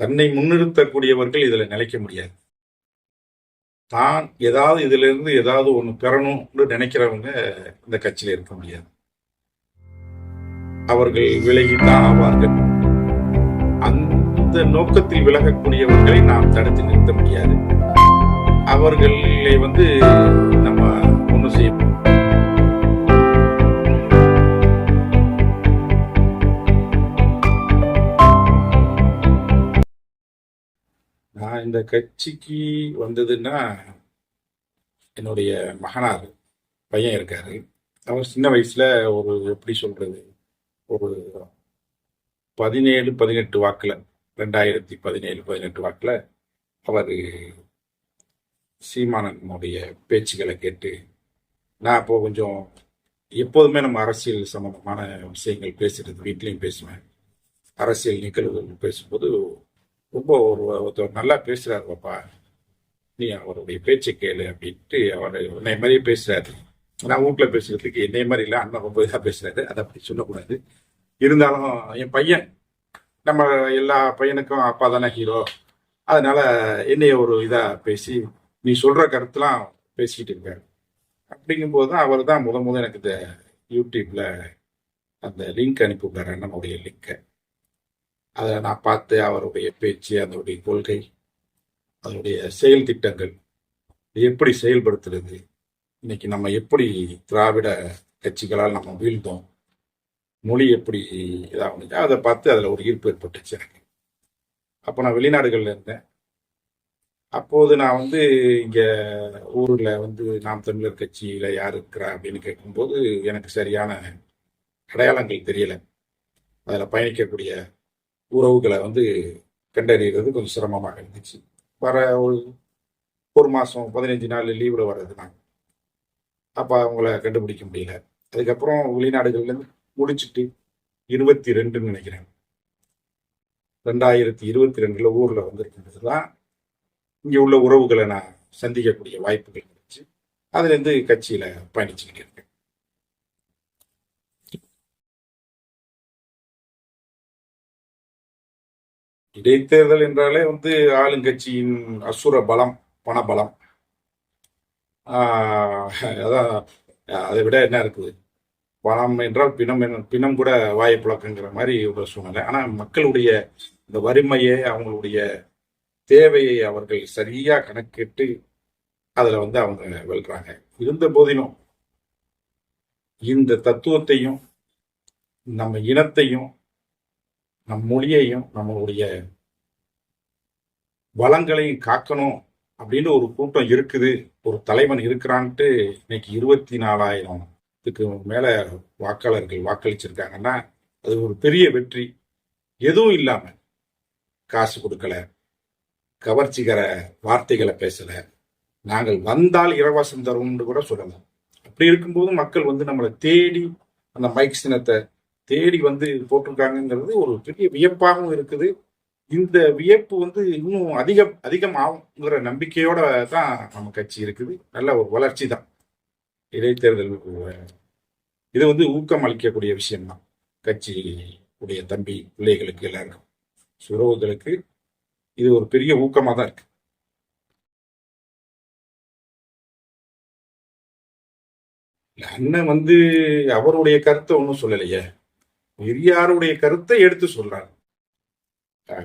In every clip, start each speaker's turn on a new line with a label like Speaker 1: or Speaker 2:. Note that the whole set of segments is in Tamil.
Speaker 1: தன்னை முன்னிறுத்தக்கூடியவர்கள் இதுல நிலைக்க முடியாது. தான் ஏதாவது இதுல இருந்து ஏதாவது ஒண்ணு பெறணும்னு நினைக்கிறவங்க இந்த கட்சியில இருக்க முடியாது. அவர்கள் விலகித்தான் ஆவார்கள். அந்த நோக்கத்தில் விலகக்கூடியவர்களை நாம் தடுத்து நிறுத்த முடியாது. அவர்களை வந்து நம்ம ஒன்றும் செய்ய நான் இந்த கட்சிக்கு வந்ததுன்னா என்னுடைய மகனார் பையன் இருக்காரு. அவர் சின்ன வயசுல ஒரு எப்படி சொல்றது ஒரு பதினேழு பதினெட்டு வாக்குல ரெண்டாயிரத்தி பதினேழு பதினெட்டு வாக்குல அவர் சீமானனுடைய பேச்சுக்களை கேட்டு நான் அப்போ கொஞ்சம் எப்போதுமே நம்ம அரசியல் சம்பந்தமான விஷயங்கள் பேசுறது வீட்லேயும் பேசுவேன். அரசியல் நிகழ்வுகள் பேசும்போது ரொம்ப ஒரு ஒருத்தர் நல்லா பேசுறாரு பாப்பா. நீ அவருடைய பேச்சை கேளு அப்படின்ட்டு அவர் என்னை மாதிரியே பேசுறாரு. நான் வீட்டில் பேசுறதுக்கு என்னை மாதிரி இல்லை அண்ணன் ரொம்ப இதாக பேசுறாரு. அதை அப்படி சொல்லக்கூடாது. இருந்தாலும் என் பையன் நம்ம எல்லா பையனுக்கும் அப்பா தானே ஹீரோ அதனால என்னைய ஒரு இதாக பேசி நீ சொல்ற கருத்துலாம் பேசிக்கிட்டு இருக்காரு. அப்படிங்கும்போது தான் அவர் தான் முத முத எனக்கு இந்த யூடியூப்ல அந்த லிங்க் அனுப்பிவிட்டார் அண்ணனுடைய லிங்கை அதை நான் பார்த்து அவருடைய பேச்சு அதனுடைய கொள்கை அதனுடைய செயல் திட்டங்கள் எப்படி செயல்படுத்துறது இன்னைக்கு நம்ம எப்படி திராவிட கட்சிகளால் நம்ம வீழ்ந்தோம் மொழி எப்படி இதாகுது அதை பார்த்து அதில் ஒரு ஈர்ப்பு ஏற்பட்டுச்சு எனக்கு. அப்போ நான் வெளிநாடுகளில் இருந்தேன். அப்போது நான் வந்து இங்கே ஊரில் வந்து நாம் தமிழர் கட்சியில் யார் இருக்கிறா அப்படின்னு கேட்கும்போது எனக்கு சரியான அடையாளங்கள் தெரியலை. அதில் பயணிக்கக்கூடிய உறவுகளை வந்து கண்டறிகிறது கொஞ்சம் சிரமமாக இருந்துச்சு. வர ஒரு ஒரு மாதம் பதினஞ்சு நாள் லீவில் வர்றது நாங்கள் அப்போ அவங்கள கண்டுபிடிக்க முடியல. அதுக்கப்புறம் வெளிநாடுகள்லேருந்து முடிச்சுட்டு இருபத்தி ரெண்டுன்னு நினைக்கிறேன். ரெண்டாயிரத்தி இருபத்தி ரெண்டில் ஊரில் வந்திருக்கின்றது தான் இங்கே உள்ள உறவுகளை நான் சந்திக்கக்கூடிய வாய்ப்புகள் கிடைச்சி அதுலேருந்து கட்சியில் பயணிச்சுக்கிட்டு இருக்கேன். இடைத்தேர்தல் என்றாலே வந்து ஆளுங்கட்சியின் அசுர பலம் பணபலம். அதான் அதை விட என்ன இருக்குது? பணம் என்றால் பிணம் பிணம் கூட வாயை புழக்கங்கிற மாதிரி ஒரு சூழ்நிலை. ஆனால் மக்களுடைய இந்த வறுமையை அவங்களுடைய தேவையை அவர்கள் சரியாக கணக்கிட்டு அதில் வந்து அவங்க வெல்றாங்க. இருந்த போதிலும் இந்த தத்துவத்தையும் நம்ம இனத்தையும் நம் மொழியையும் நம்மளுடைய வளங்களையும் காக்கணும் அப்படின்னு ஒரு கூட்டம் இருக்குது. ஒரு தலைவன் இருக்கிறான்ட்டு இன்னைக்கு இருபத்தி நாலாயிரத்துக்கு மேல வாக்காளர்கள் வாக்களிச்சிருக்காங்கன்னா அது ஒரு பெரிய வெற்றி. எதுவும் இல்லாம காசு கொடுக்கல கவர்ச்சிகர வார்த்தைகளை பேசல. நாங்கள் வந்தால் இலவசம் தருவோம்னு கூட சொல்லலாம். அப்படி இருக்கும்போது மக்கள் வந்து நம்மளை தேடி அந்த மைக் சின்னத்தை தேடி வந்து போட்டிருக்காங்கங்கிறது ஒரு பெரிய வியப்பாகவும் இருக்குது. இந்த வியப்பு வந்து இன்னும் அதிகம் அதிகம் ஆகுங்கிற நம்பிக்கையோட தான் நம்ம கட்சி இருக்குது. நல்ல ஒரு வளர்ச்சி தான் இடைத்தேர்தல் இது வந்து ஊக்கம் அளிக்கக்கூடிய விஷயம்தான். கட்சி உடைய தம்பி பிள்ளைகளுக்கு எல்லாருக்கும். உறவுகளுக்கு இது ஒரு பெரிய ஊக்கமாக தான் இருக்கு. அண்ணன் வந்து அவருடைய கருத்தை ஒன்றும் சொல்லலையே. பெரியாருடைய கருத்தை எடுத்து சொல்றாரு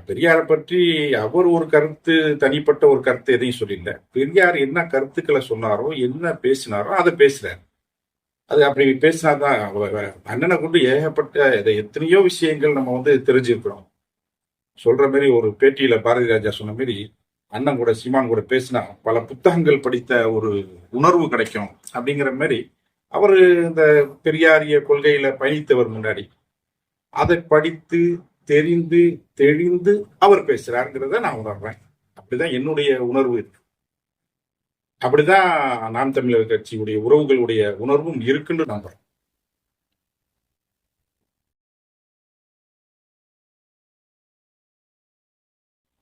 Speaker 1: பெரியாரை பற்றி அவர் ஒரு கருத்து தனிப்பட்ட ஒரு கருத்து எதையும் சொல்லல. பெரியார் என்ன கருத்துக்களை சொன்னாரோ என்ன பேசினாரோ அதை பேசுறாரு. அது அப்படி பேசினாதான் அண்ணனை கொண்டு ஏகப்பட்ட இதை எத்தனையோ விஷயங்கள் நம்ம வந்து தெரிஞ்சிருக்கிறோம். சொல்ற மாதிரி ஒரு பேட்டியில பாரதி ராஜா சொன்ன மாதிரி அண்ணன் கூட சீமான் கூட பேசினா பல புத்தகங்கள் படித்த ஒரு உணர்வு கிடைக்கும் அப்படிங்கிற மாதிரி அவர் இந்த பெரியாரிய கொள்கையில பயணித்தவர் முன்னாடி. அதை படித்து தெரிந்து தெளிந்து அவர் பேசுறாருங்கிறத நான் உணர்றேன். அப்படிதான் என்னுடைய உணர்வு இருக்கு. அப்படிதான் நாம் தமிழர் கட்சியுடைய உறவுகளுடைய உணர்வும் இருக்குன்னு நம்புறேன்.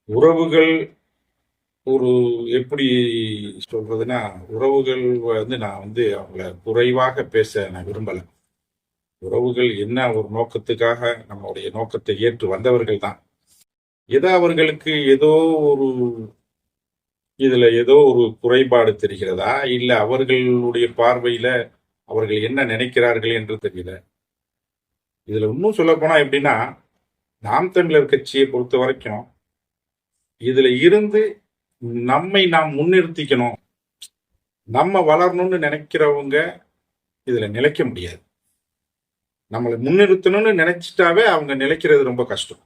Speaker 1: உறவுகள் ஒரு எப்படி சொல்றதுன்னா உறவுகள் வந்து நான் வந்து அவங்கள குறைவாக பேச நான் விரும்பலை. உறவுகள் என்ன ஒரு நோக்கத்துக்காக நம்மளுடைய நோக்கத்தை ஏற்று வந்தவர்கள் தான் ஏதோ அவர்களுக்கு ஏதோ ஒரு இதுல ஏதோ ஒரு குறைபாடு தெரிகிறதா? இல்ல அவர்களுடைய பார்வையில அவர்கள் என்ன நினைக்கிறார்கள் என்று தெரியல. இதுல இன்னும் சொல்ல போனா எப்படின்னா நாம் தமிழர் கட்சியை பொறுத்த வரைக்கும் இதுல இருந்து நம்மை நாம் முன்னிறுத்திக்கணும். நம்ம வளரணும்னு நினைக்கிறவங்க இதுல நிலைக்க முடியாது. நம்மளை முன்னிறுத்தணும்னு நினைச்சிட்டாவே அவங்க நிலைக்கிறது ரொம்ப கஷ்டம்.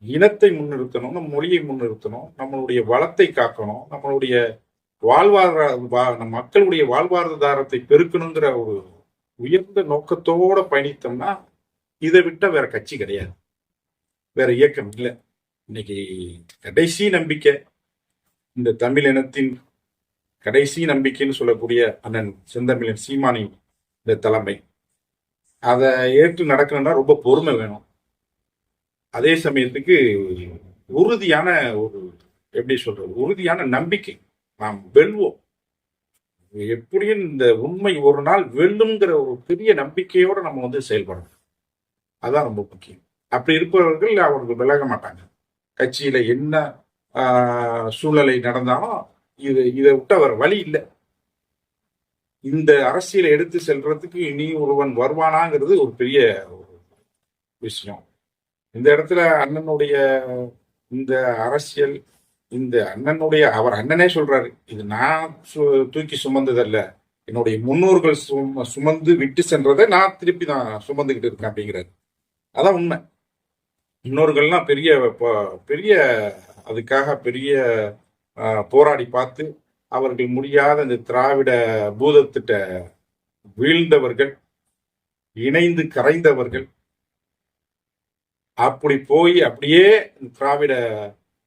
Speaker 1: இனத்தை முன்னிறுத்தணும் நம்ம மொழியை முன்னிறுத்தணும் நம்மளுடைய வளத்தை காக்கணும் நம்மளுடைய வாழ்வாதார வா- நம்ம மக்களுடைய வாழ்வாதாரத்தை பெருக்கணுங்கிற ஒரு உயர்ந்த நோக்கத்தோட பயணித்தோம்னா இதை விட்ட வேற கட்சி கிடையாது. வேற இயக்கம் இல்லை. இன்னைக்கு கடைசி நம்பிக்கை இந்த தமிழ் இனத்தின் கடைசி நம்பிக்கைன்னு சொல்லக்கூடிய அண்ணன் செந்தமிழன் சீமானி இந்த தலைமை. அதை ஏற்று நடக்கணும்னா ரொம்ப பொறுமை வேணும். அதே சமயத்துக்கு உறுதியான ஒரு எப்படி சொல்றது உறுதியான நம்பிக்கை நாம் வெல்வோம். எப்படியும் இந்த உண்மை ஒரு நாள் வெல்லுங்கிற ஒரு பெரிய நம்பிக்கையோட நம்ம வந்து செயல்படணும். அதான் ரொம்ப முக்கியம். அப்படி இருப்பவர்கள் அவர்கள் விலக மாட்டாங்க. கட்சியில என்ன சூழ்நிலை நடந்தாலும் இது இதை விட்டு அவர் வழி இல்லை. இந்த அரசியலை எடுத்து செல்றதுக்கு இனி ஒருவன் வருவானாங்கிறது ஒரு பெரிய விஷயம். இந்த இடத்துல அண்ணனுடைய இந்த அரசியல் இந்த அண்ணனுடைய அவர் அண்ணனே சொல்றாரு இது நான் சு- தூக்கி சுமந்ததல்ல. என்னுடைய முன்னோர்கள் சும சுமந்து விட்டு சென்றதை நான் திருப்பி நான் சுமந்துக்கிட்டு இருக்கேன் அப்படிங்கிறாரு. அதான் உண்மை. முன்னோர்கள்லாம் பெரிய ப- பெரிய அதுக்காக பெரிய போராடி பார்த்து அவர்கள் முடியாத இந்த திராவிட பூதத்திட்ட வீழ்ந்தவர்கள் இணைந்து கரைந்தவர்கள் அப்படி போய் அப்படியே திராவிட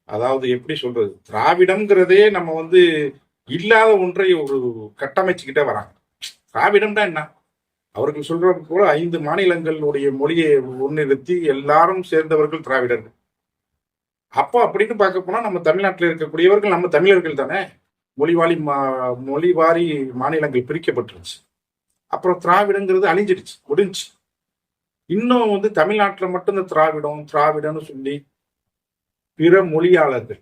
Speaker 1: அதாவது எப்படி சொல்றது திராவிடம்ங்கிறதே நம்ம வந்து இல்லாத ஒன்றை ஒரு கட்டமைச்சுக்கிட்டே வராங்க. திராவிடம்னா என்ன? அவர்கள் சொல்றது போல ஐந்து மாநிலங்களுடைய மொழியை முன்னிறுத்தி எல்லாரும் சேர்ந்தவர்கள் திராவிடர்கள். அப்போ அப்படின்னு பார்க்க போனா நம்ம தமிழ்நாட்டில் இருக்கக்கூடியவர்கள் நம்ம தமிழர்கள் தானே? மொழிவாரி மா மொழிவாரி மாநிலங்கள் பிரிக்கப்பட்டுருச்சு. அப்புறம் திராவிடங்கிறது அழிஞ்சிடுச்சு முடிஞ்சு இன்னும் வந்து தமிழ்நாட்டில் மட்டும் இந்த திராவிடம் திராவிடம்னு சொல்லி பிற மொழியாளர்கள்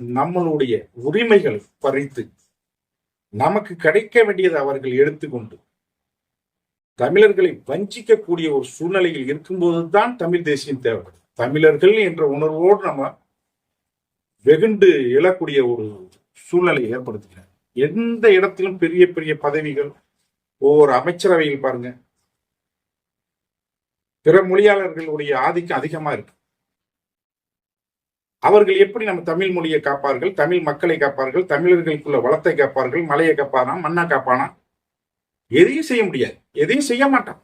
Speaker 1: நம்மளுடைய உரிமைகள் பறித்து நமக்கு கிடைக்க வேண்டியதை அவர்கள் எடுத்துக்கொண்டு தமிழர்களை வஞ்சிக்கக்கூடிய ஒரு சூழ்நிலையில் இருக்கும்போது தான் தமிழ் தேசியம் தேவைப்படுது தமிழர்கள் என்ற உணர்வோடு நம்ம வெகுண்டு எழக்கூடிய ஒரு சூழ்நிலை ஏற்படுத்துகிறார். எந்த இடத்திலும் பெரிய பெரிய பதவிகள் ஒவ்வொரு அமைச்சரவையில் பாருங்க. பிற மொழியாளர்களுடைய ஆதிக்கம் அதிகமா இருக்கு. அவர்கள் எப்படி நம்ம தமிழ் மொழியை காப்பார்கள்? தமிழ் மக்களை காப்பார்கள்? தமிழர்களுக்குள்ள வளத்தை காப்பார்கள்? மலையை காப்பானா? மண்ணா காப்பானா? எதையும் செய்ய முடியாது. எதையும் செய்ய மாட்டான்.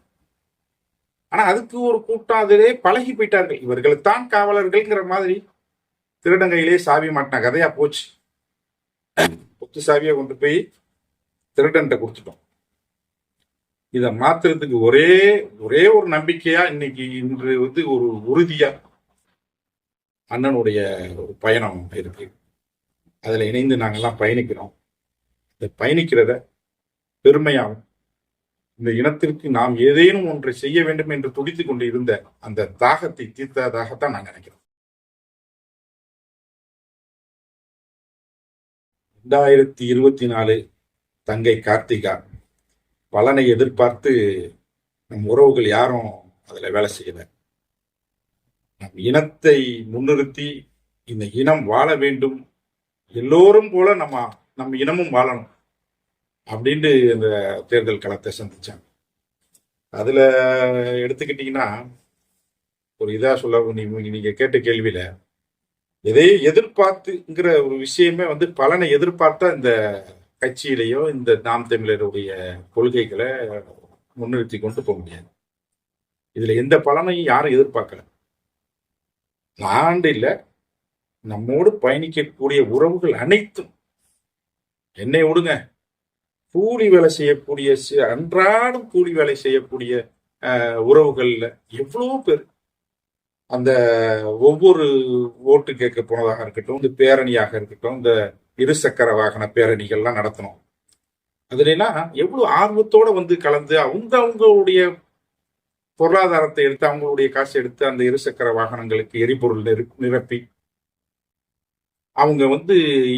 Speaker 1: ஆனா அதுக்கு ஒரு கூட்டம் அதிலே பழகி போயிட்டார்கள். இவர்களுக்கு காவலர்கள்ங்கிற மாதிரி. திருடங்கையிலே சாவி மாட்டின கதையா போச்சு. புத்து சாவியை கொண்டு போய் திருடன்ட்ட கொடுத்துட்டோம். இதை மாத்துறதுக்கு ஒரே ஒரே ஒரு நம்பிக்கையா இன்னைக்கு இன்று வந்து ஒரு உறுதியா அண்ணனுடைய ஒரு பயணம் இருக்கு. அதுல இணைந்து நாங்கெல்லாம் பயணிக்கிறோம். இந்த பயணிக்கிறத பெருமையாகும் இந்த இனத்திற்கு நாம் ஏதேனும் ஒன்றை செய்ய வேண்டும் என்று துடித்துக் கொண்டு இருந்த அந்த தாகத்தை தீர்த்ததாகத்தான் நான் நினைக்கிறேன். ரெண்டாயிரத்தி இருபத்தி நாலு தங்கை கார்த்திகா பலனை எதிர்பார்த்து நம் உறவுகள் யாரும் அதில் வேலை செய்யல. நம் இனத்தை முன்னிறுத்தி இந்த இனம் வாழ வேண்டும். எல்லோரும் போல நம்ம நம் இனமும் வாழணும் அப்படின்ட்டு இந்த தேர்தல் களத்தை சந்திச்சாங்க. அதில் எடுத்துக்கிட்டிங்கன்னா ஒரு இதாக சொல்ல நீ- கேட்ட கேள்வியில் எதையோ எதிர்பார்த்துங்கிற ஒரு விஷயமே வந்து பலனை எதிர்பார்த்தா இந்த கட்சியிலேயோ இந்த நாம் தமிழருடைய கொள்கைகளை முன்னிறுத்தி கொண்டு போக முடியாது. இதுல எந்த பலனையும் யாரும் எதிர்பார்க்கல. ஆண்டு இல்லை நம்மோடு பயணிக்கக்கூடிய உறவுகள் அனைத்தும் என்னை விடுங்க கூலி வேலை செய்யக்கூடிய அன்றாடம் கூலி வேலை செய்யக்கூடிய உறவுகள்ல எவ்வளவு பேர் அந்த ஒவ்வொரு ஓட்டு கேட்க போனதாக இருக்கட்டும் இந்த பேரணியாக இருக்கட்டும் இந்த இருசக்கர வாகன பேரணிகள்லாம் நடத்தணும். அதுலாம் எவ்வளவு ஆர்வத்தோட வந்து கலந்து அவங்க அவங்களுடைய பொருளாதாரத்தை எடுத்து அவங்களுடைய காசு எடுத்து அந்த இருசக்கர வாகனங்களுக்கு எரிபொருள் நிரப்பி அவங்க வந்து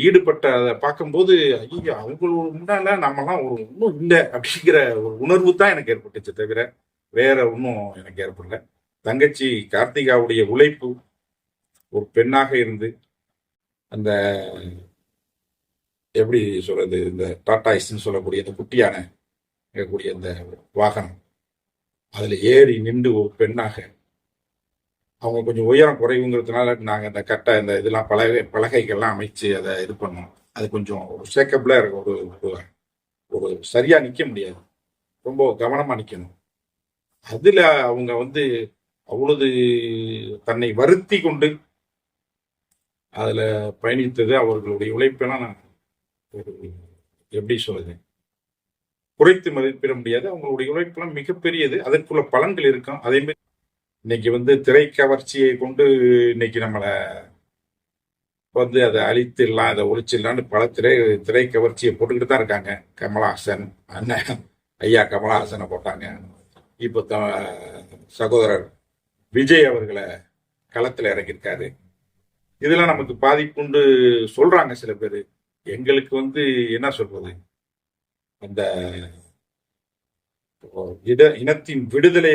Speaker 1: ஈடுபட்ட அதை பார்க்கும்போது ஐயோ அவங்களோட முன்னால நம்மலாம் ஒரு ஒன்றும் இல்லை அப்படிங்கிற ஒரு உணர்வு தான் எனக்கு ஏற்பட்டுச்சு தவிர வேற ஒன்றும் எனக்கு ஏற்படலை. தங்கச்சி கார்த்திகாவுடைய உழைப்பு ஒரு பெண்ணாக இருந்து அந்த எப்படி சொல்றது இந்த டாடாய்ஸ்ன்னு சொல்லக்கூடிய இந்த குட்டியான இருக்கக்கூடிய இந்த வாகனம். அதில் ஏறி நின்று ஒரு பெண்ணாக அவங்க கொஞ்சம் உயரம் குறைவுங்கிறதுனால நாங்கள் இந்த கட்டை இந்த இதெல்லாம் பலகை பலகைகள்லாம் அமைச்சு அதை இது பண்ணோம். அது கொஞ்சம் ஒரு ஷேக்கபிளா இருக்கும் ஒரு ஒரு- சரியாக நிற்க முடியாது. ரொம்ப கவனமாக நிற்கணும் அதில் அவங்க வந்து அவ்வளவு தன்னை வருத்தி கொண்டு அதில் பயணித்தது அவர்களுடைய உழைப்பெல்லாம் நான் ஒரு எப்படி சொல்லுது குறைத்து மதிப்பிட முடியாது. அவங்களுடைய உழைப்பெல்லாம் மிகப்பெரியது. அதற்குள்ள பலன்கள் இருக்கும். அதே மாதிரி இன்னைக்கு வந்து திரை கவர்ச்சியை கொண்டு இன்னைக்கு நம்மளை வந்து அதை அழித்திடலாம் அதை ஒழிச்சிடலாம்னு பல திரை திரை கவர்ச்சியை போட்டுக்கிட்டு தான் இருக்காங்க. கமலஹாசன் அண்ணன் ஐயா கமலஹாசனை போட்டாங்க. இப்போ த சகோதரர் விஜய் அவர்களை களத்தில் இறங்கியிருக்காரு இதெல்லாம் நமக்கு பாதிப்புண்டு சொல்றாங்க சில பேர். எங்களுக்கு வந்து என்ன சொல்றது? அந்த இட இனத்தின் விடுதலை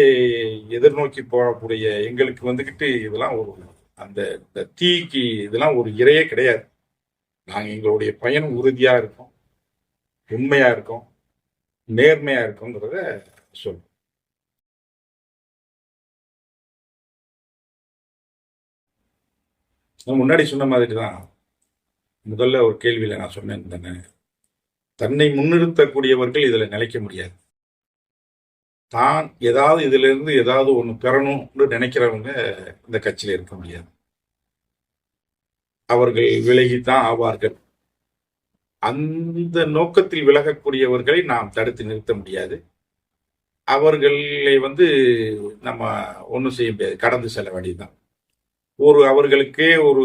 Speaker 1: எதிர்நோக்கி போகக்கூடிய எங்களுக்கு வந்துக்கிட்டு இதெல்லாம் ஒரு அந்த இந்த தீக்கு இதெல்லாம் ஒரு இறையே கிடையாது. நாங்கள் எங்களுடைய பயணம் உறுதியாக இருக்கோம். உண்மையாக இருக்கோம். நேர்மையாக இருக்கோங்கிறத சொல்றோம். முன்னாடி சொன்ன மாதிரி தான் முதல்ல ஒரு கேள்வியில் நான் சொன்னேன் தானே. தன்னை முன்னிறுத்தக்கூடியவர்கள் இதில் நிலைக்க முடியாது. தான் ஏதாவது இதிலிருந்து ஏதாவது ஒன்று பெறணும்னு நினைக்கிறவங்க இந்த கட்சியில் இருக்க முடியாது. அவர்கள் விலகித்தான் ஆவார்கள். அந்த நோக்கத்தில் விலகக்கூடியவர்களை நாம் தடுத்து நிறுத்த முடியாது. அவர்களை வந்து நம்ம ஒன்றும் செய்ய முடியாது. கடந்து செல்ல வேண்டியதுதான். ஒரு அவர்களுக்கே ஒரு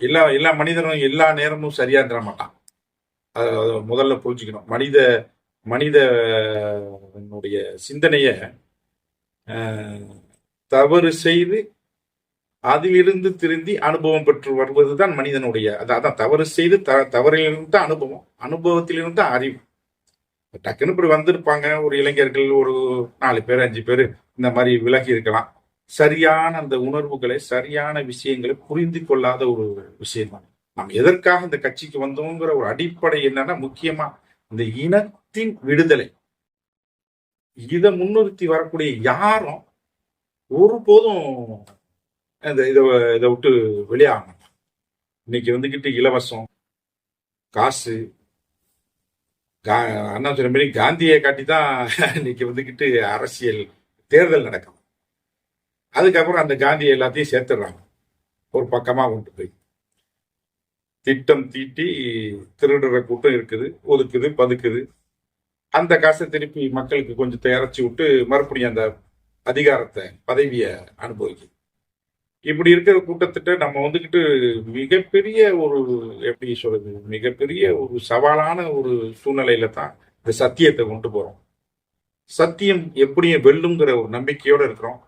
Speaker 1: எல்லா எல்லா மனிதனும் எல்லா நேரமும் சரியா தர மாட்டான். அதை அதை முதல்ல புரிஞ்சுக்கணும். மனித மனிதனுடைய சிந்தனைய தவறு செய்து அதிலிருந்து திருந்தி அனுபவம் பெற்று வருவது தான் மனிதனுடைய அதான் தவறு செய்து த தவறிலிருந்து தான் அனுபவம். அனுபவத்திலிருந்து தான் அறிவு. டக்குன்னு இப்படி வந்திருப்பாங்க. ஒரு இளைஞர்கள் ஒரு நாலு பேர் அஞ்சு பேர் இந்த மாதிரி விலகி இருக்கலாம். சரியான அந்த உணர்வுகளை சரியான விஷயங்களை புரிந்து கொள்ளாத ஒரு விஷயம் தான் நாம் எதற்காக இந்த கட்சிக்கு வந்தோங்கிற ஒரு அடிப்படை என்னன்னா முக்கியமா இந்த இனத்தின் விடுதலை. இதை முன்னிறுத்தி வரக்கூடிய யாரும் ஒருபோதும் இந்த இதை இதை விட்டு வெளியாக இன்னைக்கு வந்துகிட்டு இலவசம் காசு கா- அண்ணா சொன்ன மாதிரி காந்தியை காட்டி தான் இன்னைக்கு வந்துகிட்டு அரசியல் தேர்தல் நடக்கும் அதுக்கப்புறம் அந்த காந்தியை எல்லாத்தையும் சேர்த்துடுறாங்க. ஒரு பக்கமாக கொண்டு போய். திட்டம் தீட்டி திருடுற கூட்டம் இருக்குது. ஒதுக்குது பதுக்குது. அந்த காசை திருப்பி மக்களுக்கு கொஞ்சம் இறச்சி விட்டு மறுபடியும் அந்த அதிகாரத்தை பதவியை அனுபவிக்குது. இப்படி இருக்கிற கூட்டத்திட்ட நம்ம வந்துக்கிட்டு மிகப்பெரிய ஒரு எப்படி சொல்றது மிகப்பெரிய ஒரு சவாலான ஒரு சூழ்நிலையில தான் இந்த சத்தியத்தை கொண்டு போறோம். சத்தியம் எப்படியும் வெல்லுங்கிற ஒரு நம்பிக்கையோட இருக்கிறோம்.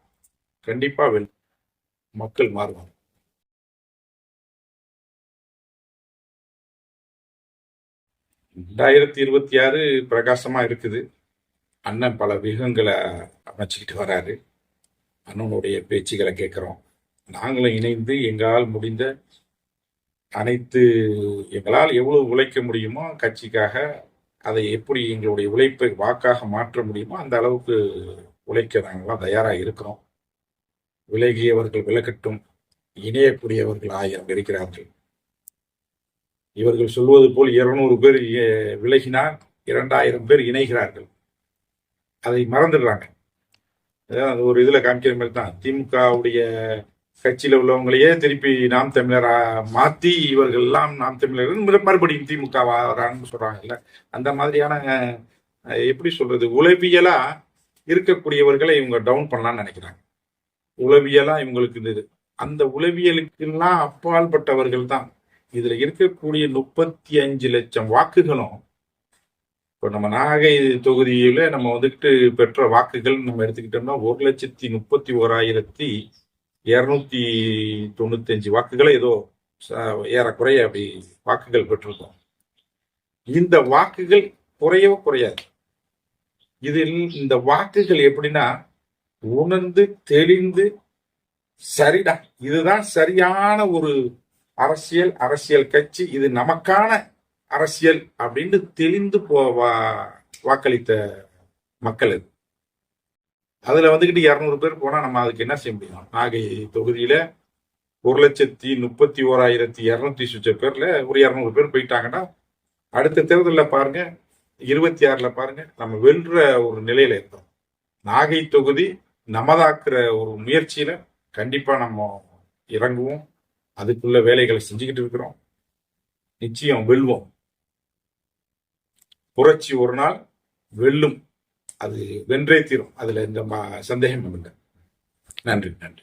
Speaker 1: கண்டிப்பா வெல் மக்கள் மாறுவாங்க. ரெண்டாயிரத்தி இருபத்தி ஆறு பிரகாசமா இருக்குது. அண்ணன் பல விகங்களை அமைச்சுக்கிட்டு வராரு. அண்ணனுடைய பேச்சுகளை கேட்குறோம். நாங்களும் இணைந்து எங்களால் முடிந்த அனைத்து எங்களால் எவ்வளவு உழைக்க முடியுமோ கட்சிக்காக அதை எப்படி எங்களுடைய உழைப்பை வாக்காக மாற்ற முடியுமோ அந்த அளவுக்கு உழைக்க நாங்களாம் தயாராக இருக்கிறோம். விலகியவர்கள் விலகட்டும் இணையக்கூடியவர்கள் ஆயிரம் இருக்கிறார்கள் இவர்கள் சொல்வது போல் இருநூறு பேர் இ- விலகினால் இரண்டாயிரம் பேர் இணைகிறார்கள். அதை மறந்துடுறாங்க. அதான் அது ஒரு இதில் காமிக்கிற மாதிரி தான். திமுகவுடைய கட்சியில் உள்ளவங்களையே திருப்பி நாம் தமிழரா மாற்றி இவர்கள் எல்லாம் நாம் தமிழர் மறுபடியும் திமுக வரான்னு சொல்கிறாங்கல்ல அந்த மாதிரியான எப்படி சொல்றது உளவியலா இருக்கக்கூடியவர்களை இவங்க டவுன் பண்ணலாம்னு நினைக்கிறாங்க. உளவியலா இவங்களுக்கு இது அந்த உளவியலுக்கெல்லாம் அப்பாற்பட்டவர்கள் தான். இதுல இருக்கக்கூடிய முப்பத்தி அஞ்சு லட்சம் வாக்குகளும் இப்போ நம்ம நாகை தொகுதியில நம்ம வந்துட்டு பெற்ற வாக்குகள் நம்ம எடுத்துக்கிட்டோம்னா ஒரு லட்சத்தி முப்பத்தி ஓராயிரத்தி இரநூத்தி தொண்ணூத்தஞ்சு வாக்குகளை ஏதோ ஏறக்குறைய அப்படி வாக்குகள் பெற்றிருக்கோம். இந்த வாக்குகள் குறையவோ குறையாது. இதில் இந்த வாக்குகள் எப்படின்னா உணர்ந்து தெளிந்து சரிடா. இதுதான் சரியான ஒரு அரசியல் அரசியல் கட்சி. இது நமக்கான அரசியல் அப்படின்னு தெளிந்து போ வா- வாக்களித்த மக்கள் இது. அதுல வந்துகிட்டு இரநூறு பேர் போனா நம்ம அதுக்கு என்ன செய்ய முடியும்? நாகை தொகுதியில ஒரு லட்சத்தி முப்பத்தி ஓராயிரத்தி இரநூத்தி சுச்ச பேர்ல ஒரு இரநூறு பேர் போயிட்டாங்கன்னா அடுத்த தேர்தலில் பாருங்க இருபத்தி ஆறுல பாருங்க நம்ம வெல்ற ஒரு நிலையில இருந்தோம். நாகை தொகுதி நமதாக்குற ஒரு முயற்சியில கண்டிப்பா நம்ம இறங்குவோம். அதுக்குள்ள வேலைகளை செஞ்சுக்கிட்டு இருக்கிறோம். நிச்சயம் வெல்வோம். புரட்சி ஒரு நாள் வெல்லும். அது வென்றே தீரும். அதுல எந்த மா- சந்தேகமும் இல்லை நன்றி நன்றி.